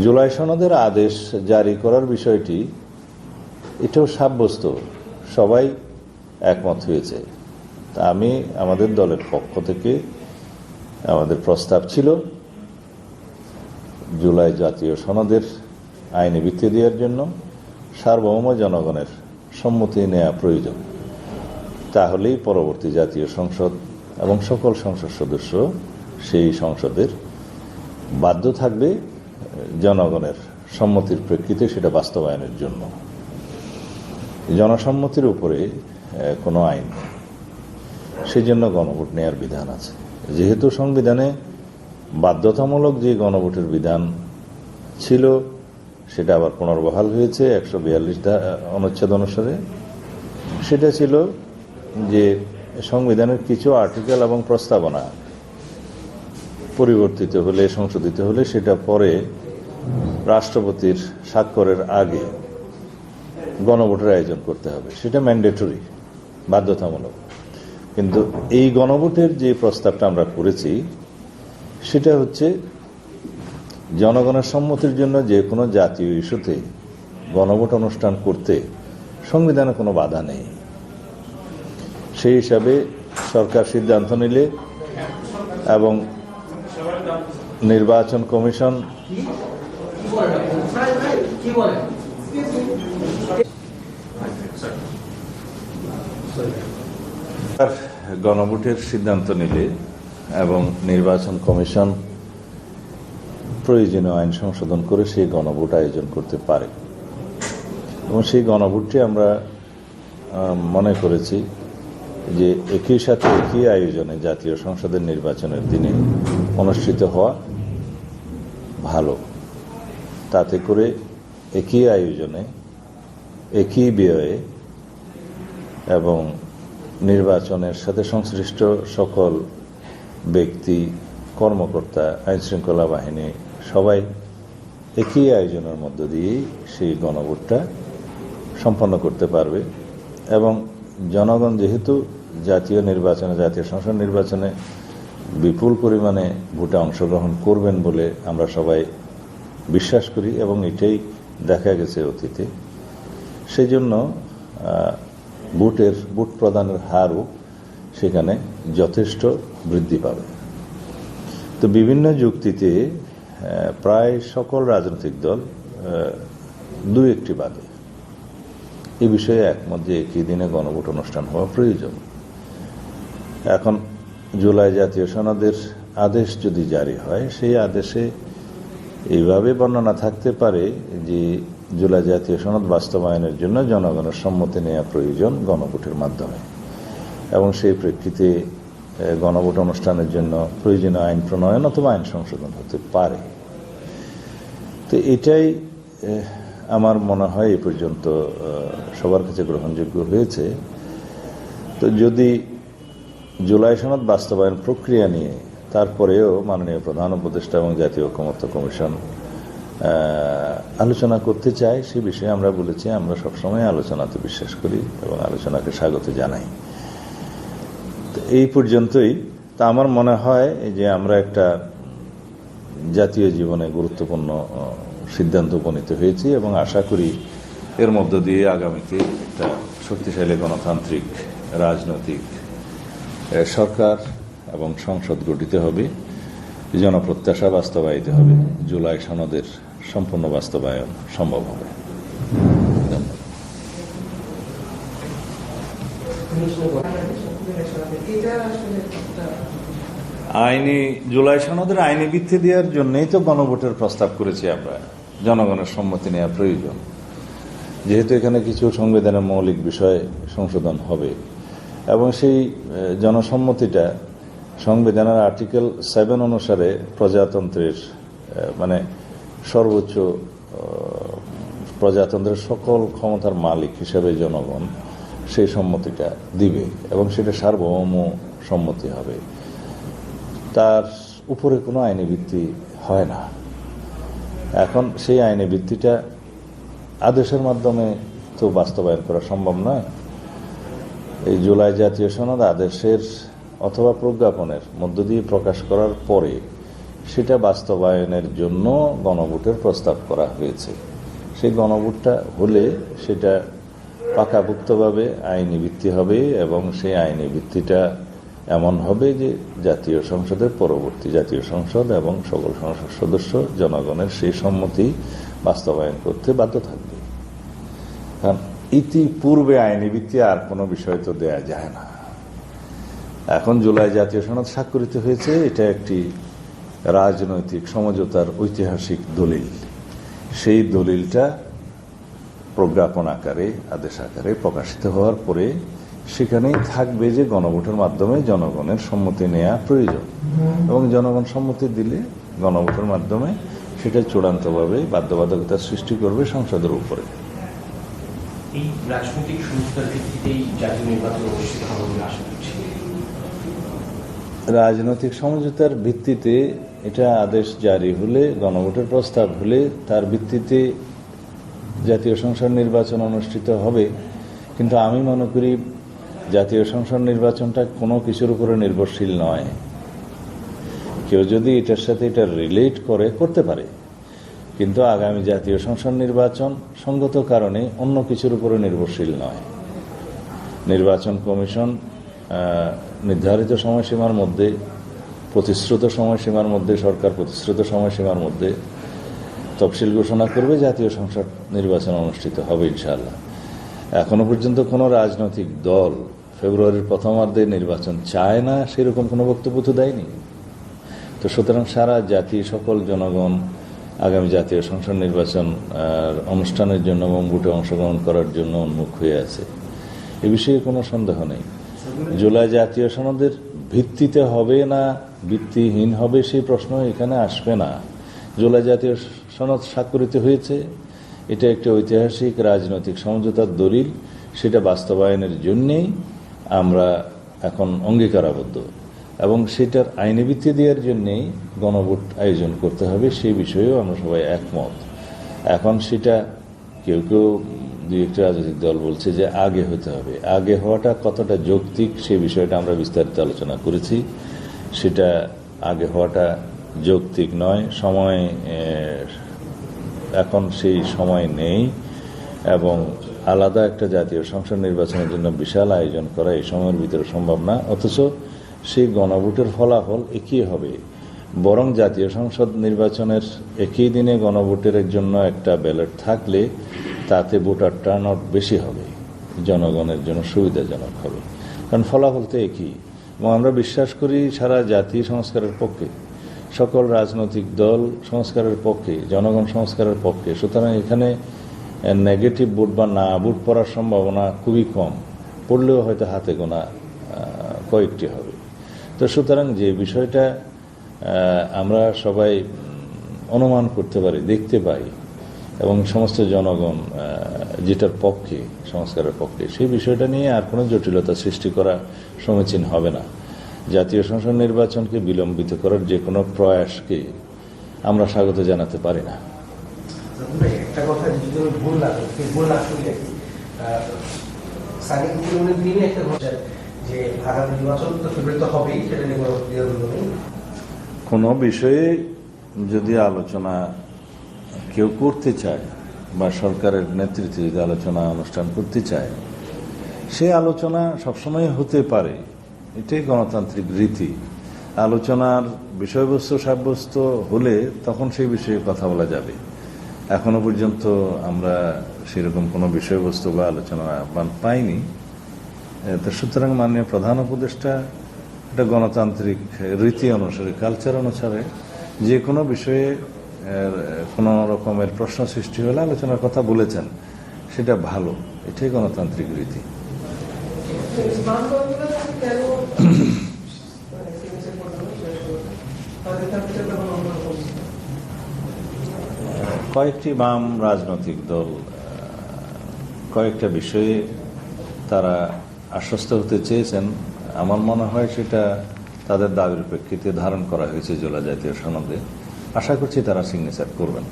জুলাই সনদের আদেশ জারি করার বিষয়টি এটাও সাব্যস্ত। সবাই একমত হয়েছে। তা আমি আমাদের দলের পক্ষ থেকে আমাদের প্রস্তাব ছিল, জুলাই জাতীয় সনদের আইনি ভিত্তি দেওয়ার জন্য সার্বভৌম জনগণের সম্মতি নেওয়া প্রয়োজন। তাহলেই পরবর্তী জাতীয় সংসদ এবং সকল সংসদ সদস্য সেই সংসদের বাধ্য থাকবে জনগণের সম্মতির প্রেক্ষিতে সেটা বাস্তবায়নের জন্য। জনসম্মতির উপরে কোনো আইন সেই জন্য গণভোট নেওয়ার বিধান আছে। যেহেতু সংবিধানে বাধ্যতামূলক যে গণভোটের বিধান ছিল, সেটা আবার পুনর্বহাল হয়েছে একশো বিয়াল্লিশ অনুচ্ছেদ অনুসারে। সেটা ছিল যে সংবিধানের কিছু আর্টিকেল এবং প্রস্তাবনা পরিবর্তিত হলে, সংশোধিত হলে সেটা পরে রাষ্ট্রপতির স্বাক্ষরের আগে গণভোটের আয়োজন করতে হবে। সেটা ম্যান্ডেটরি বাধ্যতামূলক। কিন্তু এই গণভোটের যে প্রস্তাবটা আমরা করেছি, সেটা হচ্ছে জনগণের সম্মতির জন্য যে কোনো জাতীয় ইস্যুতে গণভোট অনুষ্ঠান করতে সংবিধানে কোনো বাধা নেই। সেই হিসাবে সরকার সিদ্ধান্ত নিলে এবং নির্বাচন কমিশন। গণভোটের সিদ্ধান্ত নিলে এবং নির্বাচন কমিশন প্রয়োজনীয় আইন সংশোধন করে সেই গণভোট আয়োজন করতে পারে। এবং সেই গণভোটটি আমরা মনে করেছি যে একই সাথে একই আয়োজনে জাতীয় সংসদের নির্বাচনের দিনে অনুষ্ঠিত হওয়া ভালো। তাতে করে একই আয়োজনে, একই ব্যয়ে এবং নির্বাচনের সাথে সংশ্লিষ্ট সকল ব্যক্তি, কর্মকর্তা, আইনশৃঙ্খলা বাহিনী, সবাই একই আয়োজনের মধ্য দিয়েই সেই গণভোটটা সম্পন্ন করতে পারবে এবং জনগণ যেহেতু জাতীয় নির্বাচনে, জাতীয় সংসদ নির্বাচনে বিপুল পরিমাণে ভোটে অংশগ্রহণ করবেন বলে আমরা সবাই বিশ্বাস করি এবং এটাই দেখা গেছে অতীতে। সেই জন্য ভোটের, ভোট প্রদানের হারও সেখানে যথেষ্ট বৃদ্ধি পাবে। তো বিভিন্ন যুক্তিতে প্রায় সকল রাজনৈতিক দল দু একটি বাদে। এ বিষয়ে একমত যে একই দিনে গণভোট অনুষ্ঠান হওয়া প্রয়োজন। এখন জুলাই জাতীয় সনদের আদেশ যদি জারি হয়, সেই আদেশে এইভাবে বর্ণনা থাকতে পারে যে জুলাই জাতীয় সনদ বাস্তবায়নের জন্য জনগণের সম্মতি নেওয়া প্রয়োজন গণভোটের মাধ্যমে। এবং সেই প্রেক্ষিতে গণভোট অনুষ্ঠানের জন্য প্রয়োজনীয় আইন প্রণয়ন অথবা আইন সংশোধন হতে পারে। তো এটাই আমার মনে হয় এ পর্যন্ত সবার কাছে গ্রহণযোগ্য হয়েছে। তো যদি জুলাই সনদ বাস্তবায়ন প্রক্রিয়া নিয়ে, তারপরেও মাননীয় প্রধান উপদেষ্টা এবং জাতীয় ঐকমত্য কমিশন আলোচনা করতে চাই সে বিষয়ে আমরা বলেছি, আমরা সবসময় আলোচনাতে বিশ্বাস করি এবং আলোচনাকে স্বাগত জানাই। এই পর্যন্তই। তা আমার মনে হয় যে আমরা একটা জাতীয় জীবনে গুরুত্বপূর্ণ সিদ্ধান্ত উপনীত হয়েছি এবং আশা করি এর মধ্য দিয়ে আগামীতে একটা শক্তিশালী গণতান্ত্রিক, রাজনৈতিক সরকার এবং সংসদ গঠিত হবে, জনপ্রত্যাশা বাস্তবায়িত হবে, জুলাই সনদের সম্পূর্ণ বাস্তবায়ন সম্ভব হবে। আইনি, জুলাই সনদের আইনি ভিত্তি দেওয়ার জন্যই তো গণভোটের প্রস্তাব করেছি আমরা। জনগণের সম্মতি নেওয়া প্রয়োজন। যেহেতু এখানে কিছু সংবিধানের মৌলিক বিষয় সংশোধন হবে এবং সেই জনসম্মতিটা সংবিধানের আর্টিকেল সেভেন অনুসারে প্রজাতন্ত্রের মানে সর্বোচ্চ প্রজাতন্ত্রের সকল ক্ষমতার মালিক হিসেবে জনগণ সেই সম্মতিটা দিবে এবং সেটা সার্বভৌম সম্মতি হবে। তার উপরে কোনো আইনি ভিত্তি হয় না। এখন সেই আইনি ভিত্তিটা আদেশের মাধ্যমে তো বাস্তবায়ন করা সম্ভব নয়। এই জুলাই জাতীয় সনদ আদেশের অথবা প্রজ্ঞাপনের মধ্য দিয়ে প্রকাশ করার পরে সেটা বাস্তবায়নের জন্য গণভোটের প্রস্তাব করা হয়েছে। সেই গণভোটটা হলে সেটা পাকাভুক্তভাবে আইনি ভিত্তি হবে এবং সেই আইনি ভিত্তিটা এমন হবে যে জাতীয় সংসদের পরবর্তী জাতীয় সংসদ এবং সকল সংসদ সদস্য জনগণের সেই সম্মতি বাস্তবায়ন করতে বাধ্য থাকবে। কারণ ইতিপূর্বে আইনি ভিত্তি আর কোনো বিষয় তো দেয়া যায় না। এখন জুলাই জাতীয় সনদ স্বাক্ষরিত হয়েছে। এটা একটি রাজনৈতিক সমঝোতার ঐতিহাসিক দলিল। সেই দলিলটা প্রজ্ঞাপন আকারে, আদেশ আকারে প্রকাশিত হওয়ার পরে সেখানেই থাকবে যে গণভোটের মাধ্যমে জনগণের সম্মতি নেওয়া প্রয়োজন। এবং জনগণ সম্মতি দিলে গণভোটের মাধ্যমে সেটা চূড়ান্তভাবে বাধ্যবাধকতা সৃষ্টি করবে সংসদের উপরে। এই রাজনৈতিক ভিত্তিতেই জাতীয় নির্বাচন অনুষ্ঠিত হবে বলে আশা করছি। রাজনৈতিক সমঝোতার ভিত্তিতে এটা আদেশ জারি হলে, গণভোটের প্রস্তাব হলে তার ভিত্তিতে জাতীয় সংসদ নির্বাচন অনুষ্ঠিত হবে। কিন্তু আমি মনে করি জাতীয় সংসদ নির্বাচনটা কোনো কিছুর উপরে নির্ভরশীল নয়। কেউ যদি এটার সাথে এটা রিলেট করে, করতে পারে। কিন্তু আগামী জাতীয় সংসদ নির্বাচন সঙ্গত কারণে অন্য কিছুর উপরে নির্ভরশীল নয়। নির্বাচন কমিশন নির্ধারিত সময়সীমার মধ্যে, প্রতিশ্রুত সময়সীমার মধ্যে, সরকার প্রতিশ্রুত সময়সীমার মধ্যে তফসিল ঘোষণা করবে, জাতীয় সংসদ নির্বাচন অনুষ্ঠিত হবে ইনশাআল্লাহ। এখনও পর্যন্ত কোনো রাজনৈতিক দল ফেব্রুয়ারির প্রথমার্ধে নির্বাচন চায় না, সেরকম কোনো বক্তব্য তো দেয়নি। তো সুতরাং সারা জাতি, সকল জনগণ আগামী জাতীয় সংসদ নির্বাচন অনুষ্ঠানের জন্য এবং ভোটে অংশগ্রহণ করার জন্য উন্মুখ হয়ে আছে। এ বিষয়ে কোনো সন্দেহ নেই। জুলাই জাতীয় সনদের ভিত্তিতে হবে না ভিত্তিহীন হবে সেই প্রশ্ন এখানে আসবে না। জুলাই জাতীয় সনদ স্বাক্ষরিত হয়েছে। এটা একটি ঐতিহাসিক রাজনৈতিক সমঝোতার দলিল। সেটা বাস্তবায়নের জন্যেই আমরা এখন অঙ্গীকারাবদ্ধ। এবং সেটার আইনি ভিত্তি দেওয়ার জন্যেই গণভোট আয়োজন করতে হবে সেই বিষয়েও আমরা সবাই একমত। এখন সেটা কেউ কেউ দুই একটি রাজনৈতিক দল বলছে যে আগে হতে হবে। আগে হওয়াটা কতটা যৌক্তিক সেই বিষয়টা আমরা বিস্তারিত আলোচনা করেছি। সেটা আগে হওয়াটা যৌক্তিক নয়। সময় এখন সেই সময় নেই এবং আলাদা একটা জাতীয় সংসদ নির্বাচনের জন্য বিশাল আয়োজন করা এই সময়ের ভিতরে সম্ভব না। অথচ সেই গণভোটের ফলাফল একই হবে। বরং জাতীয় সংসদ নির্বাচনের একই দিনে গণভোটের জন্য একটা ব্যালট থাকলে তাতে ভোটার টার্ন আউট বেশি হবে। জনগণের জন্য সুবিধাজনক হবে। কারণ ফলাফল তো একই। এবং আমরা বিশ্বাস করি সারা জাতি সংস্কারের পক্ষে। সকল রাজনৈতিক দল সংস্কারের পক্ষে, জনগণ সংস্কারের পক্ষে। সুতরাং এখানে নেগেটিভ ভোট বা না ভোট পড়ার সম্ভাবনা খুবই কম। পড়লেও হয়তো হাতে গোনা কয়েকটি হবে। তো সুতরাং যে বিষয়টা আমরা সবাই অনুমান করতে পারি, দেখতে পাই, এবং সমস্ত জনগণ যেটার পক্ষে, সংস্কারের পক্ষে, সেই বিষয়টা নিয়ে আর কোনো জটিলতা সৃষ্টি করা সমীচীন হবে না। জাতীয় সংসদ নির্বাচনকে বিলম্বিত করার যে কোনো প্রয়াসকে আমরা স্বাগত জানাতে পারি না। একটা কথা যে আগামী নির্বাচন তো হবেই, সেটা নিয়ে কোনো বিষয়ে যদি আলোচনা কেউ করতে চায় বা সরকারের নেতৃত্বে যদি আলোচনা অনুষ্ঠান করতে চায়, সে আলোচনা সবসময় হতে পারে। এটাই গণতান্ত্রিক রীতি। আলোচনার বিষয়বস্তু সাব্যস্ত হলে তখন সেই বিষয়ে কথা বলা যাবে। এখনও পর্যন্ত আমরা সেরকম কোনো বিষয়বস্তু বা আলোচনা পাইনি। তো সুতরাং মাননীয় প্রধান উপদেষ্টা একটা গণতান্ত্রিক রীতি অনুসারে কালচার অনুসারে যে কোনো বিষয়ে কোনো রকমের প্রশ্ন সৃষ্টি হলে আলোচনার কথা বলেছেন, সেটা ভালো এটাই গণতান্ত্রিক রীতি। কয়েকটি বাম রাজনৈতিক দল কয়েকটা বিষয়ে তারা আশ্বস্ত হতে চেয়েছেন, আমার মনে হয় সেটা তাদের দাবির প্রেক্ষিতে ধারণ করা হয়েছে জোলা জাতীয় সনদে। আশা করছি তারা সিগনেচার করবেন।